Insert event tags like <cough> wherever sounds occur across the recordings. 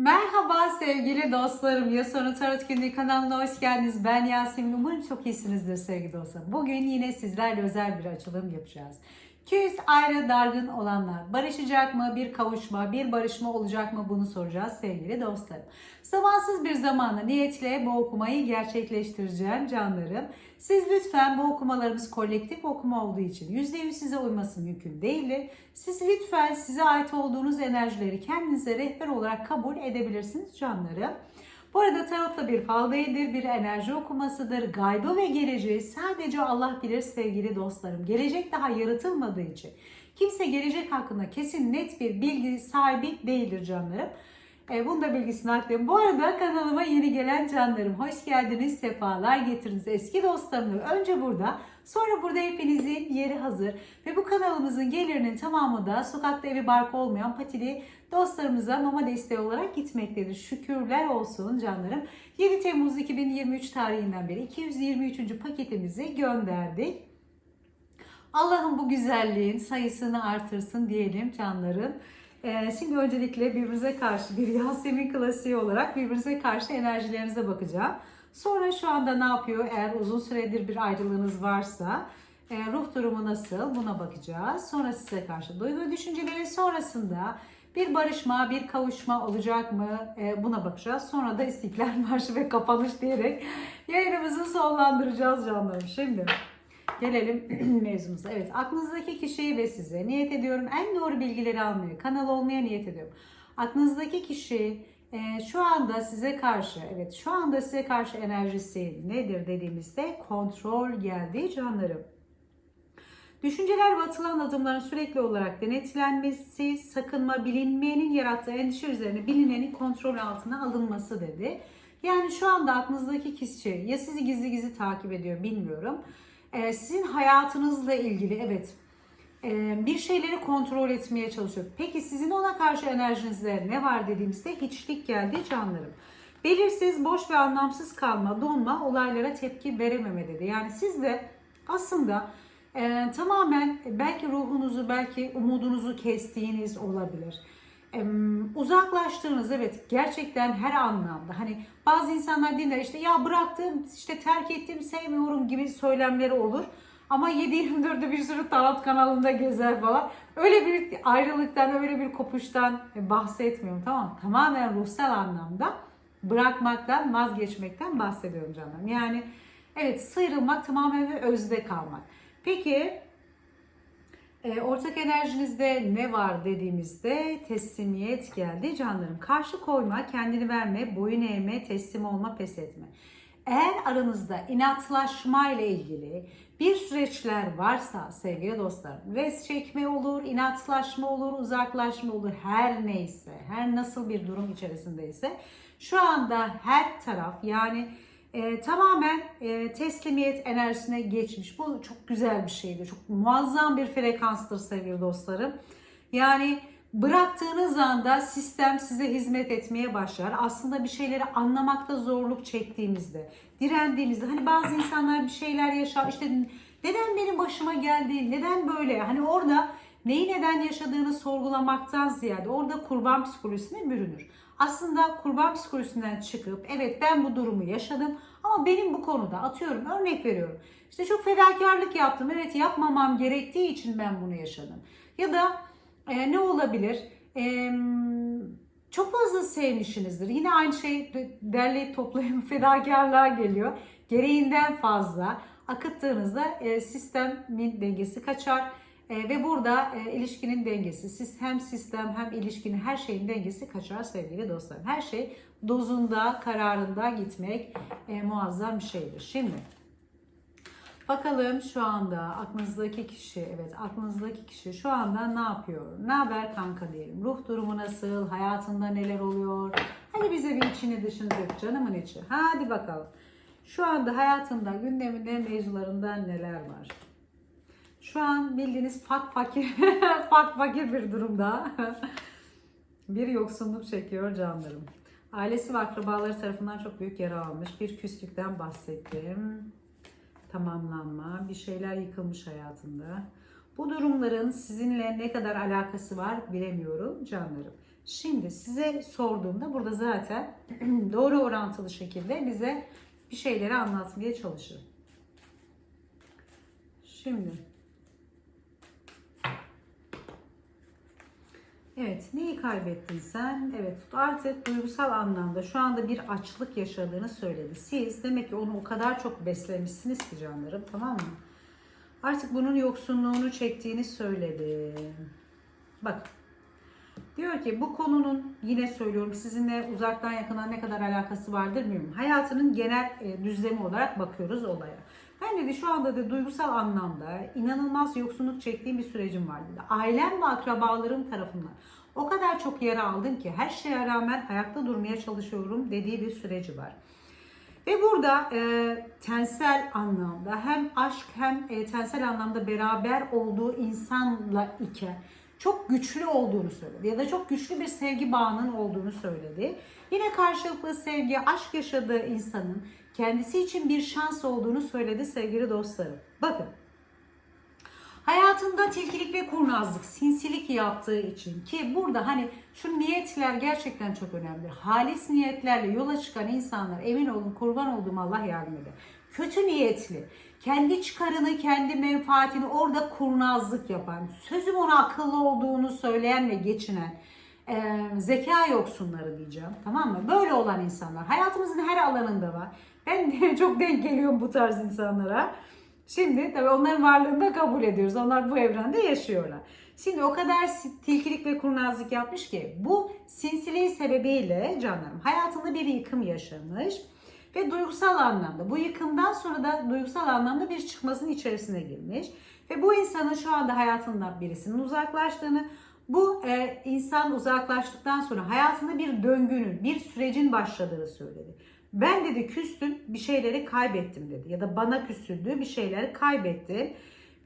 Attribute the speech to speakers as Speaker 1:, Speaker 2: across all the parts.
Speaker 1: Merhaba sevgili dostlarım. Ya Sonra Tarot Günlüğü kanalına hoş geldiniz. Ben Yasemin. Umarım çok iyisinizdir sevgili dostlarım. Bugün yine sizlerle özel bir açılım yapacağız. Küs ayrı dargın olanlar barışacak mı? Bir kavuşma, bir barışma olacak mı? Bunu soracağız sevgili dostlarım. Zamansız bir zamanda niyetle bu okumayı gerçekleştireceğim canlarım. Siz lütfen bu okumalarımız kolektif okuma olduğu için %100 size uyması mümkün değildir. Siz lütfen size ait olduğunuz enerjileri kendinize rehber olarak kabul edebilirsiniz canlarım. Bu arada tarotla bir fal değildir, bir enerji okumasıdır. Gaybı ve geleceği sadece Allah bilir sevgili dostlarım. Gelecek daha yaratılmadığı için kimse gelecek hakkında kesin net bir bilgi sahibi değildir canlarım. E, bunu da bilgisini aktarayım. Bu arada kanalıma yeni gelen canlarım hoş geldiniz, sefalar getirdiniz. Eski dostlarımla önce burada, sonra burada hepinizin yeri hazır. Ve bu kanalımızın gelirinin tamamı da sokakta evi barkı olmayan patili dostlarımıza mama desteği olarak gitmektedir. Şükürler olsun canlarım. 7 Temmuz 2023 tarihinden beri 223. paketimizi gönderdik. Allah'ım bu güzelliğin sayısını artırsın diyelim canlarım. Ee, şimdi öncelikle birbirimize karşı bir Yasemin klasiği olarak birbirimize karşı enerjilerinize bakacağım. Sonra şu anda ne yapıyor eğer uzun süredir bir ayrılığınız varsa e, ruh durumu nasıl buna bakacağız. Sonra size karşı duygu düşünceleri sonrasında bir barışma, bir kavuşma olacak mı E, buna bakacağız. Sonra da İstiklal Marşı ve kapanış diyerek yayınımızı sonlandıracağız canlarım. Şimdi Gelelim <clears throat> mevzumuza. Evet aklınızdaki kişiyi ve size niyet ediyorum. En doğru bilgileri almaya, kanal olmaya niyet ediyorum. Aklınızdaki kişi e, şu anda size karşı, evet şu anda size karşı enerjisi nedir dediğimizde kontrol geldi canlarım. Düşünceler ve atılan adımların sürekli olarak denetlenmesi, sakınma, bilinmeyenin yarattığı endişe üzerine bilinenin kontrol altına alınması dedi. Yani şu anda aklınızdaki kişi ya sizi gizli gizli takip ediyor bilmiyorum. Ee, sizin hayatınızla ilgili evet e, bir şeyleri kontrol etmeye çalışıyor. Peki sizin ona karşı enerjinizde ne var dediğimizde hiçlik geldi canlarım. Belirsiz, boş ve anlamsız kalma, donma, olaylara tepki verememe dedi. Yani siz de aslında e, tamamen belki ruhunuzu, belki umudunuzu kestiğiniz olabilir. E, uzaklaştığınız evet gerçekten her anlamda. Hani bazı insanlar dinler işte ya bıraktım, işte terk ettim, sevmiyorum gibi söylemleri olur. Ama 7-24'de bir sürü tarot kanalında gezer falan. Öyle bir ayrılıktan, öyle bir kopuştan bahsetmiyorum tamam? Tamamen ruhsal anlamda bırakmaktan, vazgeçmekten bahsediyorum canım. Yani evet sıyrılmak tamamen ve özde kalmak. Peki e, ortak enerjinizde ne var dediğimizde teslimiyet geldi canlarım. Karşı koyma, kendini verme, boyun eğme, teslim olma, pes etme. Eğer aranızda inatlaşma ile ilgili bir süreçler varsa sevgili dostlarım, res çekme olur, inatlaşma olur, uzaklaşma olur, her neyse, her nasıl bir durum içerisindeyse şu anda her taraf yani e, tamamen e, teslimiyet enerjisine geçmiş. Bu çok güzel bir şeydir. Çok muazzam bir frekanstır sevgili dostlarım. Yani bıraktığınız anda sistem size hizmet etmeye başlar. Aslında bir şeyleri anlamakta zorluk çektiğimizde, direndiğimizde hani bazı insanlar bir şeyler yaşar işte neden benim başıma geldi, neden böyle? Hani orada neyi neden yaşadığını sorgulamaktan ziyade orada kurban psikolojisine bürünür. Aslında kurban psikolojisinden çıkıp evet ben bu durumu yaşadım ama benim bu konuda atıyorum örnek veriyorum. İşte çok fedakarlık yaptım. Evet yapmamam gerektiği için ben bunu yaşadım. Ya da e, ne olabilir? E, çok fazla sevmişsinizdir. Yine aynı şey derleyip toplayıp <laughs> fedakarlığa geliyor. Gereğinden fazla akıttığınızda e, sistemin dengesi kaçar. E, ve burada e, ilişkinin dengesi, siz hem sistem hem ilişkinin her şeyin dengesi kaçar sevgili dostlarım. Her şey dozunda, kararında gitmek e, muazzam bir şeydir. Şimdi bakalım şu anda aklınızdaki kişi, evet aklınızdaki kişi şu anda ne yapıyor? Ne haber kanka diyelim. Ruh durumu nasıl? Hayatında neler oluyor? Hadi bize bir içini dışını dök canımın içi. Hadi bakalım. Şu anda hayatında, gündeminde, mevzularında neler var? Şu an bildiğiniz fak fakir, <laughs> fak fakir bir durumda. <laughs> bir yoksunluk çekiyor canlarım. Ailesi ve akrabaları tarafından çok büyük yara almış. Bir küslükten bahsettim. Tamamlanma, bir şeyler yıkılmış hayatında. Bu durumların sizinle ne kadar alakası var bilemiyorum canlarım. Şimdi size sorduğumda burada zaten <clears throat> doğru orantılı şekilde bize bir şeyleri anlatmaya çalışır. Şimdi Evet, neyi kaybettin sen? Evet, artık duygusal anlamda şu anda bir açlık yaşadığını söyledi. Siz demek ki onu o kadar çok beslemişsiniz ki canlarım, tamam mı? Artık bunun yoksunluğunu çektiğini söyledi. Bak, diyor ki bu konunun yine söylüyorum sizinle uzaktan yakından ne kadar alakası vardır bilmiyorum. Hayatının genel e, düzlemi olarak bakıyoruz olaya. Ben dedi şu anda da duygusal anlamda inanılmaz yoksunluk çektiğim bir sürecim var dedi. Ailem ve akrabalarım tarafından o kadar çok yara aldım ki her şeye rağmen ayakta durmaya çalışıyorum dediği bir süreci var. Ve burada e, tensel anlamda hem aşk hem e, tensel anlamda beraber olduğu insanla iken çok güçlü olduğunu söyledi ya da çok güçlü bir sevgi bağının olduğunu söyledi. Yine karşılıklı sevgi, aşk yaşadığı insanın kendisi için bir şans olduğunu söyledi sevgili dostlarım. Bakın hayatında tilkilik ve kurnazlık, sinsilik yaptığı için ki burada hani şu niyetler gerçekten çok önemli. Halis niyetlerle yola çıkan insanlar emin olun kurban olduğum Allah yardım eder. Kötü niyetli, kendi çıkarını, kendi menfaatini orada kurnazlık yapan, sözüm ona akıllı olduğunu söyleyen ve geçinen e, zeka yoksunları diyeceğim. Tamam mı? Böyle olan insanlar hayatımızın her alanında var. Ben <laughs> çok denk geliyorum bu tarz insanlara. Şimdi tabii onların varlığını da kabul ediyoruz. Onlar bu evrende yaşıyorlar. Şimdi o kadar tilkilik ve kurnazlık yapmış ki bu sinsiliği sebebiyle canlarım hayatında bir yıkım yaşamış ve duygusal anlamda bu yıkımdan sonra da duygusal anlamda bir çıkmasının içerisine girmiş ve bu insanın şu anda hayatından birisinin uzaklaştığını bu e, insan uzaklaştıktan sonra hayatında bir döngünün, bir sürecin başladığını söyledi. Ben dedi küstüm bir şeyleri kaybettim dedi ya da bana küsüldü bir şeyleri kaybettim.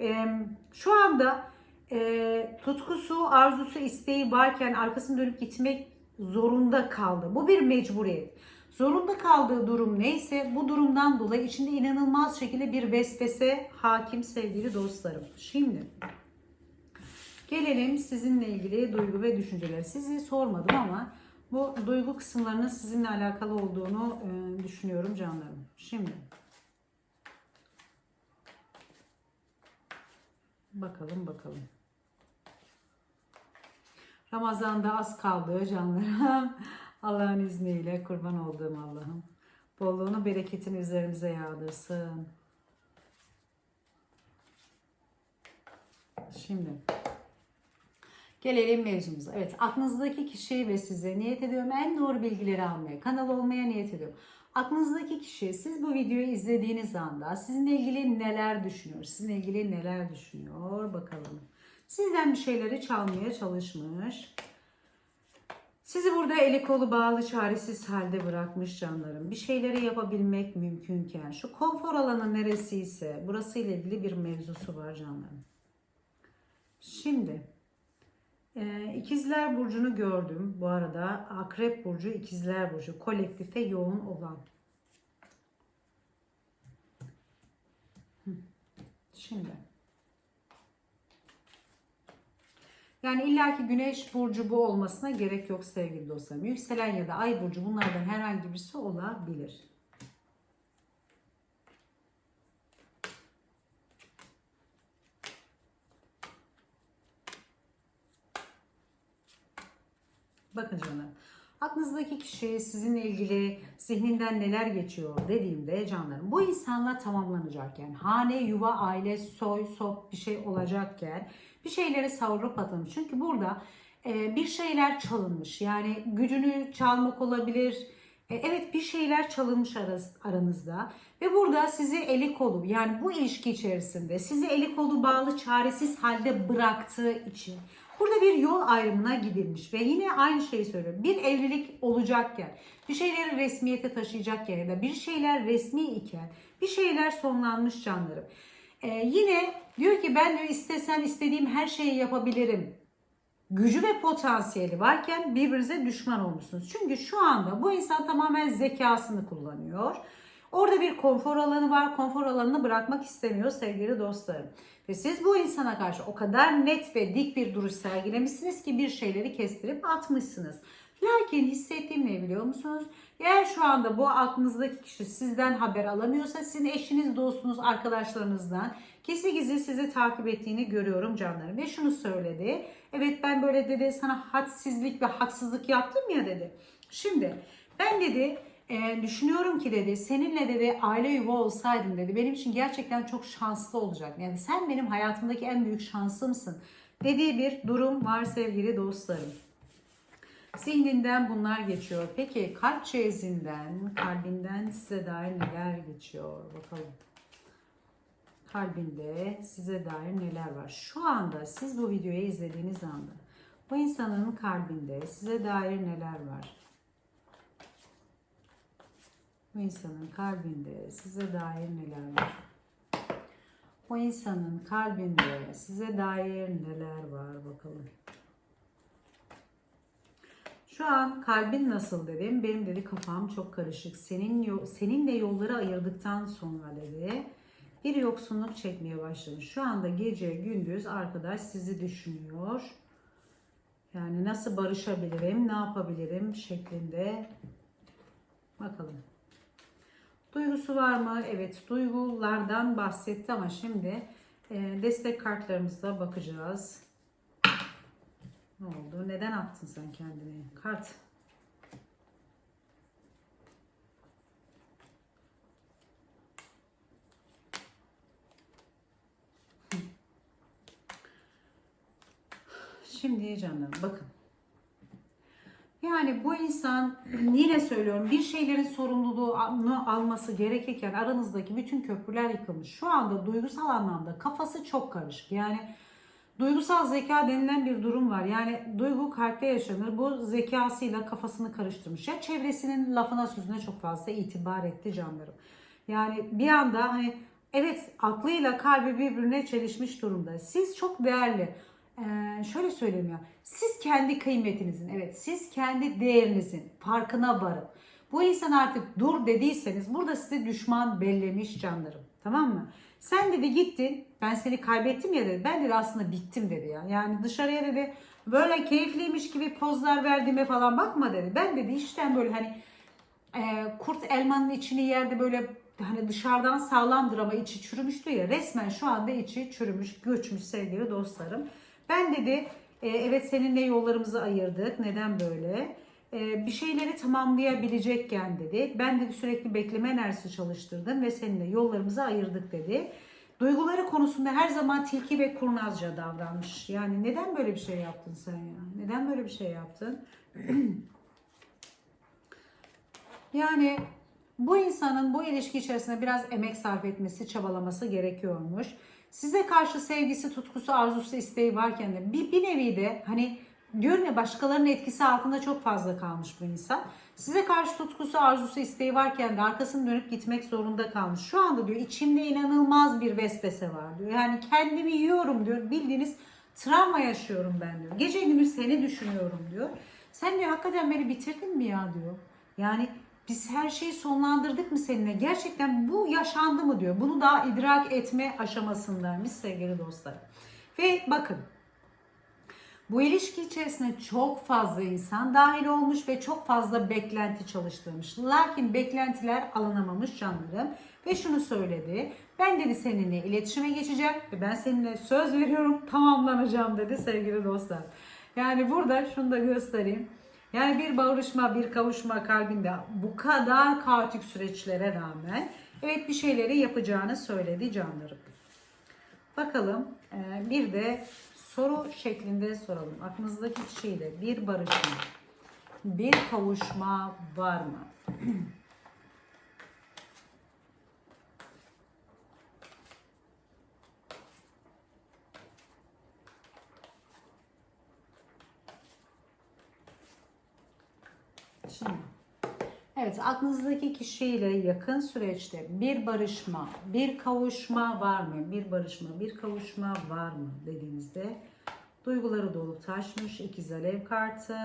Speaker 1: E, şu anda e, tutkusu, arzusu, isteği varken arkasını dönüp gitmek zorunda kaldı. Bu bir mecburiyet. Zorunda kaldığı durum neyse bu durumdan dolayı içinde inanılmaz şekilde bir vesvese hakim sevgili dostlarım. Şimdi gelelim sizinle ilgili duygu ve düşünceler. Sizi sormadım ama bu duygu kısımlarının sizinle alakalı olduğunu e, düşünüyorum canlarım. Şimdi bakalım bakalım. Ramazan'da az kaldı canlarım. <laughs> Allah'ın izniyle kurban olduğum Allah'ım. Bolluğunu, bereketini üzerimize yağdırsın. Şimdi gelelim mevzumuza. Evet aklınızdaki kişi ve size niyet ediyorum en doğru bilgileri almaya, kanal olmaya niyet ediyorum. Aklınızdaki kişi siz bu videoyu izlediğiniz anda sizinle ilgili neler düşünüyor, sizinle ilgili neler düşünüyor bakalım. Sizden bir şeyleri çalmaya çalışmış. Sizi burada eli kolu bağlı çaresiz halde bırakmış canlarım. Bir şeyleri yapabilmek mümkünken şu konfor alanı neresiyse burası ile ilgili bir mevzusu var canlarım. Şimdi e, ikizler burcunu gördüm bu arada. Akrep burcu, ikizler burcu kolektife yoğun olan. Şimdi Yani illaki güneş burcu bu olmasına gerek yok sevgili dostlarım. Yükselen ya da ay burcu bunlardan herhangi birisi olabilir. Bakın canım. Aklınızdaki kişi sizinle ilgili zihninden neler geçiyor dediğimde canlarım bu insanla tamamlanacakken hane, yuva, aile, soy, sop bir şey olacakken bir şeyleri savurup atılmış. Çünkü burada e, bir şeyler çalınmış. Yani gücünü çalmak olabilir. E, evet bir şeyler çalınmış aranızda. Ve burada sizi eli kolu yani bu ilişki içerisinde sizi eli kolu bağlı çaresiz halde bıraktığı için Burada bir yol ayrımına gidilmiş ve yine aynı şeyi söylüyorum. Bir evlilik olacakken, bir şeyleri resmiyete taşıyacakken ya da bir şeyler resmi iken bir şeyler sonlanmış canlarım. Ee, yine diyor ki ben diyor istesem istediğim her şeyi yapabilirim. Gücü ve potansiyeli varken birbirinize düşman olmuşsunuz. Çünkü şu anda bu insan tamamen zekasını kullanıyor. Orada bir konfor alanı var. Konfor alanını bırakmak istemiyor sevgili dostlarım. Ve siz bu insana karşı o kadar net ve dik bir duruş sergilemişsiniz ki bir şeyleri kestirip atmışsınız. Lakin hissettiğim ne biliyor musunuz? Eğer şu anda bu aklınızdaki kişi sizden haber alamıyorsa sizin eşiniz, dostunuz, arkadaşlarınızdan gizli gizli sizi takip ettiğini görüyorum canlarım. Ve şunu söyledi. Evet ben böyle dedi sana hadsizlik ve haksızlık yaptım ya dedi. Şimdi ben dedi e, düşünüyorum ki dedi seninle dedi aile yuva olsaydım dedi benim için gerçekten çok şanslı olacak. Yani sen benim hayatımdaki en büyük şansımsın dediği bir durum var sevgili dostlarım. Zihninden bunlar geçiyor. Peki kalp çeyizinden, kalbinden size dair neler geçiyor? Bakalım. Kalbinde size dair neler var? Şu anda siz bu videoyu izlediğiniz anda bu insanın kalbinde size dair neler var? Bu insanın kalbinde size dair neler var? O insanın kalbinde size dair neler var bakalım. Şu an kalbin nasıl dedim. Benim dedi kafam çok karışık. Senin seninle yolları ayırdıktan sonra dedi bir yoksunluk çekmeye başladı. Şu anda gece gündüz arkadaş sizi düşünüyor. Yani nasıl barışabilirim, ne yapabilirim şeklinde. Bakalım. Duygusu var mı? Evet, duygulardan bahsetti ama şimdi e, destek kartlarımızda bakacağız. Ne oldu? Neden attın sen kendini? Kart. Şimdi canım bakın. Yani bu insan yine söylüyorum bir şeylerin sorumluluğunu alması gerekirken aranızdaki bütün köprüler yıkılmış. Şu anda duygusal anlamda kafası çok karışık. Yani duygusal zeka denilen bir durum var. Yani duygu kalpte yaşanır. Bu zekasıyla kafasını karıştırmış. Ya çevresinin lafına sözüne çok fazla itibar etti canlarım. Yani bir anda hani evet aklıyla kalbi birbirine çelişmiş durumda. Siz çok değerli. Ee, şöyle söyleyeyim ya. Siz kendi kıymetinizin, evet siz kendi değerinizin farkına varın. Bu insan artık dur dediyseniz burada size düşman bellemiş canlarım. Tamam mı? Sen dedi gittin, ben seni kaybettim ya dedi. Ben dedi aslında bittim dedi ya. Yani dışarıya dedi böyle keyifliymiş gibi pozlar verdiğime falan bakma dedi. Ben dedi işten böyle hani e, kurt elmanın içini yerde böyle hani dışarıdan sağlamdır ama içi çürümüştü ya. Resmen şu anda içi çürümüş, göçmüş sevgili dostlarım. Ben dedi e, evet seninle yollarımızı ayırdık. Neden böyle? E, bir şeyleri tamamlayabilecekken dedi. Ben dedi sürekli bekleme enerjisi çalıştırdım ve seninle yollarımızı ayırdık dedi. Duyguları konusunda her zaman tilki ve kurnazca davranmış. Yani neden böyle bir şey yaptın sen ya? Neden böyle bir şey yaptın? <clears throat> yani bu insanın bu ilişki içerisinde biraz emek sarf etmesi, çabalaması gerekiyormuş. Size karşı sevgisi, tutkusu, arzusu, isteği varken de bir, bir nevi de hani diyorum ya başkalarının etkisi altında çok fazla kalmış bu insan. Size karşı tutkusu, arzusu, isteği varken de arkasını dönüp gitmek zorunda kalmış. Şu anda diyor içimde inanılmaz bir vesvese var diyor. Yani kendimi yiyorum diyor. Bildiğiniz travma yaşıyorum ben diyor. Gece gündüz seni düşünüyorum diyor. Sen diyor hakikaten beni bitirdin mi ya diyor. Yani biz her şeyi sonlandırdık mı seninle? Gerçekten bu yaşandı mı diyor. Bunu daha idrak etme aşamasındaymış sevgili dostlar. Ve bakın bu ilişki içerisinde çok fazla insan dahil olmuş ve çok fazla beklenti çalıştırmış. Lakin beklentiler alınamamış canlarım. Ve şunu söyledi. Ben dedi seninle iletişime geçeceğim ve ben seninle söz veriyorum tamamlanacağım dedi sevgili dostlar. Yani burada şunu da göstereyim. Yani bir barışma, bir kavuşma kalbinde bu kadar kaotik süreçlere rağmen evet bir şeyleri yapacağını söyledi canlarım. Bakalım e, bir de soru şeklinde soralım. Aklınızdaki kişiyle bir barışma, bir kavuşma var mı? <clears throat> Şimdi Evet, aklınızdaki kişiyle yakın süreçte bir barışma, bir kavuşma var mı? Bir barışma, bir kavuşma var mı dediğinizde duyguları dolup taşmış ikiz alev kartı.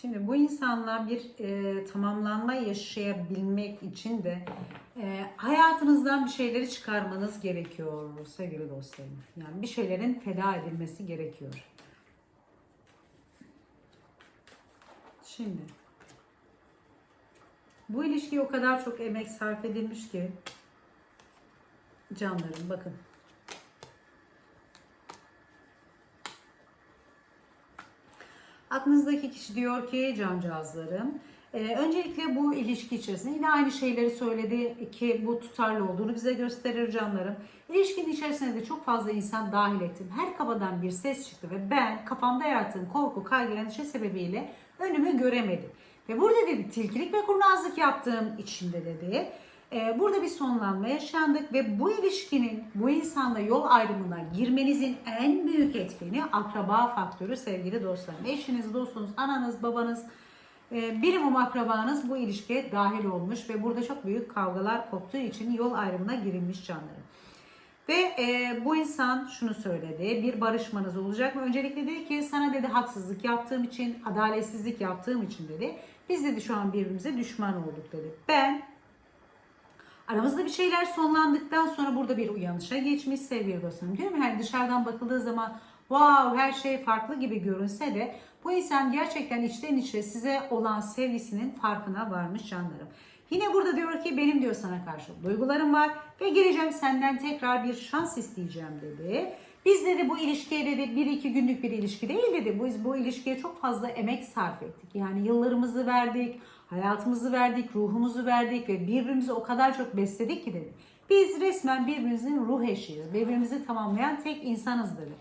Speaker 1: Şimdi bu insanla bir e, tamamlanma yaşayabilmek için de e, hayatınızdan bir şeyleri çıkarmanız gerekiyor sevgili dostlarım. Yani bir şeylerin feda edilmesi gerekiyor. Şimdi bu ilişkiye o kadar çok emek sarf edilmiş ki canlarım bakın. Aklınızdaki kişi diyor ki cancağızlarım e, öncelikle bu ilişki içerisinde yine aynı şeyleri söyledi ki bu tutarlı olduğunu bize gösterir canlarım. İlişkinin içerisine de çok fazla insan dahil ettim. Her kafadan bir ses çıktı ve ben kafamda yarattığım korku, kaygı, endişe sebebiyle önümü göremedim. Ve burada dedi tilkilik ve kurnazlık yaptığım içinde dedi. E, burada bir sonlanma yaşandık ve bu ilişkinin bu insanla yol ayrımına girmenizin en büyük etkeni akraba faktörü sevgili dostlarım. Eşiniz, dostunuz, ananız, babanız, e, birimum akrabanız bu ilişkiye dahil olmuş ve burada çok büyük kavgalar koptuğu için yol ayrımına girilmiş canlarım. Ve e, bu insan şunu söyledi. Bir barışmanız olacak mı? Öncelikle dedi ki sana dedi haksızlık yaptığım için, adaletsizlik yaptığım için dedi. Biz dedi şu an birbirimize düşman olduk dedi. Ben aramızda bir şeyler sonlandıktan sonra burada bir uyanışa geçmiş sevgili dostlarım. Diyorum yani dışarıdan bakıldığı zaman wow her şey farklı gibi görünse de bu insan gerçekten içten içe size olan sevgisinin farkına varmış canlarım. Yine burada diyor ki benim diyor sana karşı duygularım var ve geleceğim senden tekrar bir şans isteyeceğim dedi. Biz dedi bu ilişkiye dedi bir iki günlük bir ilişki değil dedi. Biz bu ilişkiye çok fazla emek sarf ettik. Yani yıllarımızı verdik, hayatımızı verdik, ruhumuzu verdik ve birbirimizi o kadar çok besledik ki dedi. Biz resmen birbirimizin ruh eşiyiz. Birbirimizi tamamlayan tek insanız dedi.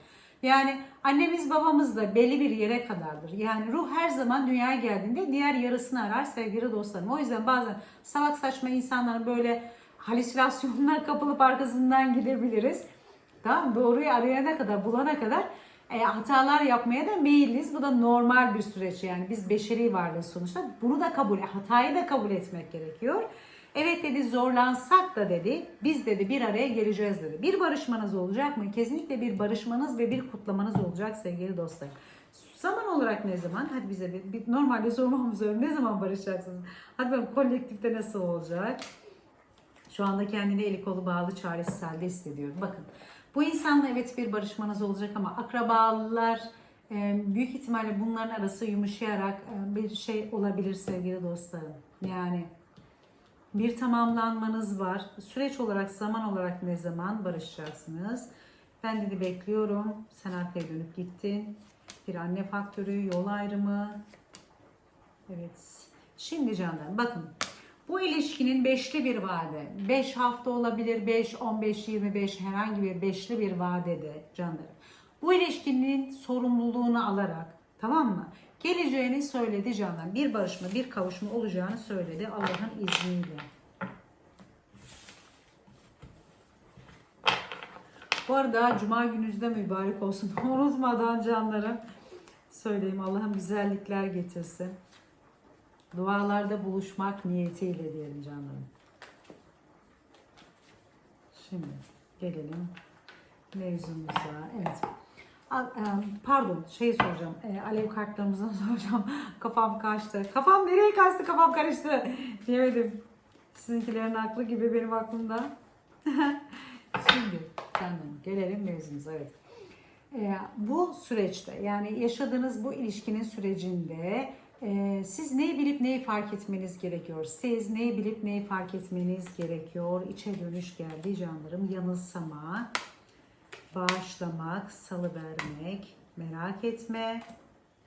Speaker 1: Yani annemiz babamız da belli bir yere kadardır. Yani ruh her zaman dünyaya geldiğinde diğer yarısını arar sevgili dostlarım. O yüzden bazen salak saçma insanlar böyle halüsinasyonlar kapılıp arkasından gidebiliriz. Tamam? Doğruyu arayana kadar, bulana kadar e, hatalar yapmaya da meyilliyiz. Bu da normal bir süreç yani. Biz beşeri varlığız sonuçta. Bunu da kabul, hatayı da kabul etmek gerekiyor. Evet dedi zorlansak da dedi biz dedi bir araya geleceğiz dedi. Bir barışmanız olacak mı? Kesinlikle bir barışmanız ve bir kutlamanız olacak sevgili dostlar. Zaman olarak ne zaman? Hadi bize bir, bir normalde sormamız lazım. <laughs> Ne zaman barışacaksınız? Hadi bakalım kolektifte nasıl olacak? Şu anda kendini eli kolu bağlı çaresiz halde hissediyor. Bakın bu insanla evet bir barışmanız olacak ama akrabalar e, büyük ihtimalle bunların arası yumuşayarak e, bir şey olabilir sevgili dostlarım. Yani bir tamamlanmanız var. Süreç olarak, zaman olarak ne zaman barışacaksınız? Ben dedi bekliyorum. Sen arkaya dönüp gittin. Bir anne faktörü, yol ayrımı. Evet. Şimdi canlarım bakın. Bu ilişkinin beşli bir vade. 5 hafta olabilir, 5, 15, 25 herhangi bir beşli bir vadede canlarım. Bu ilişkinin sorumluluğunu alarak tamam mı? Geleceğini söyledi canlarım. Bir barışma, bir kavuşma olacağını söyledi Allah'ın izniyle. Bu arada Cuma gününüz de mübarek olsun. <laughs> Unutmadan canlarım söyleyeyim Allah'ım güzellikler getirsin. Dualarda buluşmak niyetiyle diyelim canlarım. Şimdi gelelim mevzumuza. Evet. E, Pardon şey soracağım. E, Alev kartlarımızdan <laughs> soracağım. Kafam kaçtı. Kafam nereye kaçtı? Kafam karıştı. <laughs> Diyemedim. Sizinkilerin aklı gibi benim aklımda. <laughs> Şimdi canım gelelim mevzumuza. Evet. E, bu süreçte yani yaşadığınız bu ilişkinin sürecinde e, siz neyi bilip neyi fark etmeniz gerekiyor? Siz neyi bilip neyi fark etmeniz gerekiyor? İçe dönüş geldi canlarım. Yanılsama, bağışlamak, salıvermek, merak etme,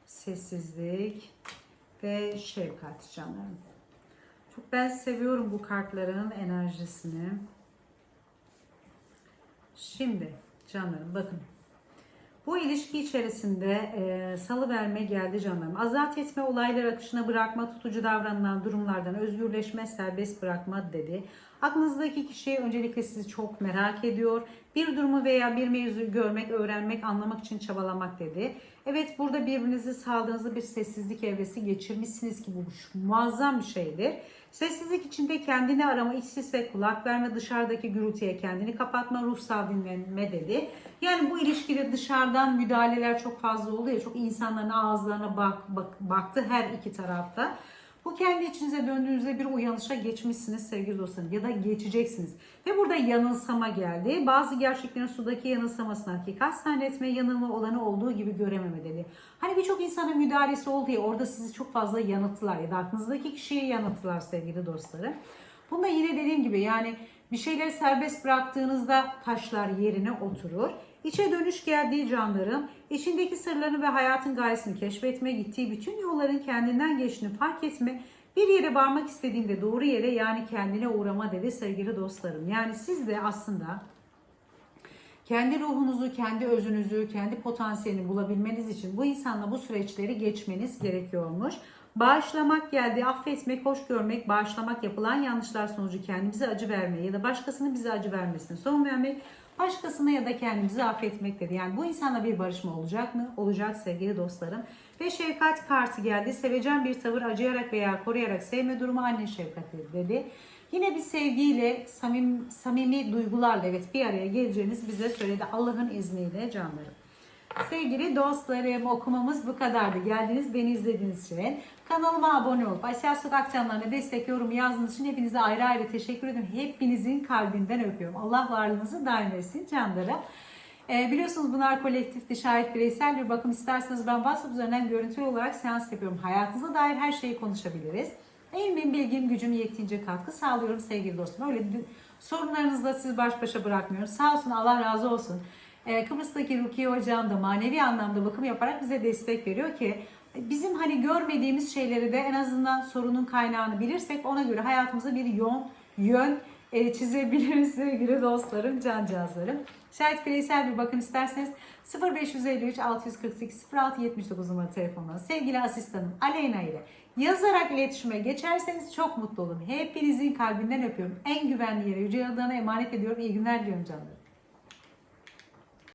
Speaker 1: sessizlik ve şefkat canlarım. Çok ben seviyorum bu kartların enerjisini. Şimdi canlarım bakın. Bu ilişki içerisinde e, salı verme geldi canlarım. Azat etme, olaylar akışına bırakma, tutucu davranılan durumlardan özgürleşme, serbest bırakma dedi. Aklınızdaki kişi öncelikle sizi çok merak ediyor. Bir durumu veya bir mevzuyu görmek, öğrenmek, anlamak için çabalamak dedi. Evet burada birbirinizi sağladığınızda bir sessizlik evresi geçirmişsiniz ki bu muazzam bir şeydir. Sessizlik içinde kendini arama, iç ses ve kulak verme, dışarıdaki gürültüye kendini kapatma, ruhsal dinlenme dedi. Yani bu ilişkide dışarıdan müdahaleler çok fazla oluyor. Çok insanların ağızlarına bak, bak, baktı her iki tarafta. Bu kendi içinize döndüğünüzde bir uyanışa geçmişsiniz sevgili dostlarım ya da geçeceksiniz. Ve burada yanılsama geldi. Bazı gerçeklerin sudaki yanılsamasını hakikat zannetme, yanılma olanı olduğu gibi görememe dedi. Hani birçok insana müdahalesi oldu ya orada sizi çok fazla yanılttılar ya da aklınızdaki kişiyi yanılttılar sevgili dostlarım. Bunda yine dediğim gibi yani bir şeyleri serbest bıraktığınızda taşlar yerine oturur. İçe dönüş geldiği canlarım, içindeki sırlarını ve hayatın gayesini keşfetme, gittiği bütün yolların kendinden geçtiğini fark etme, bir yere varmak istediğinde doğru yere yani kendine uğrama dedi sevgili dostlarım. Yani siz de aslında kendi ruhunuzu, kendi özünüzü, kendi potansiyelini bulabilmeniz için bu insanla bu süreçleri geçmeniz gerekiyormuş. Bağışlamak geldi, affetmek, hoş görmek, bağışlamak, yapılan yanlışlar sonucu kendimize acı vermeye ya da başkasının bize acı vermesine son vermek, başkasına ya da kendimizi affetmek dedi. Yani bu insanla bir barışma olacak mı? Olacak sevgili dostlarım. Ve şefkat kartı geldi. Sevecen bir tavır acıyarak veya koruyarak sevme durumu anne şefkati dedi. Yine bir sevgiyle, samim, samimi duygularla evet bir araya geleceğiniz bize söyledi Allah'ın izniyle canlarım. Sevgili dostlarım okumamız bu kadardı. Geldiniz beni izlediğiniz için. Kanalıma abone olup Aşağı Sokak Canlarına destek yorum yazdığınız için hepinize ayrı ayrı teşekkür ederim. Hepinizin kalbinden öpüyorum. Allah varlığınızı daim etsin canlarım. Ee, biliyorsunuz bunlar kolektif, şahit bireysel bir bakım isterseniz ben WhatsApp üzerinden görüntülü olarak seans yapıyorum. Hayatınıza dair her şeyi konuşabiliriz. Elimim, bilgim, gücüm yettiğince katkı sağlıyorum sevgili dostum. Öyle sorunlarınızla sizi baş başa bırakmıyorum. Sağ olsun Allah razı olsun. Ee, Kıbrıs'taki Rukiye Hocam da manevi anlamda bakım yaparak bize destek veriyor ki bizim hani görmediğimiz şeyleri de en azından sorunun kaynağını bilirsek ona göre hayatımıza bir yön, yön e, çizebiliriz sevgili dostlarım, cancağızlarım. Şayet bireysel bir bakım isterseniz 0553 648 06 79 numaralı telefonla sevgili asistanım Aleyna ile yazarak iletişime geçerseniz çok mutlu olurum. Hepinizin kalbinden öpüyorum. En güvenli yere Yüce Yaradan'a emanet ediyorum. İyi günler diliyorum canlarım.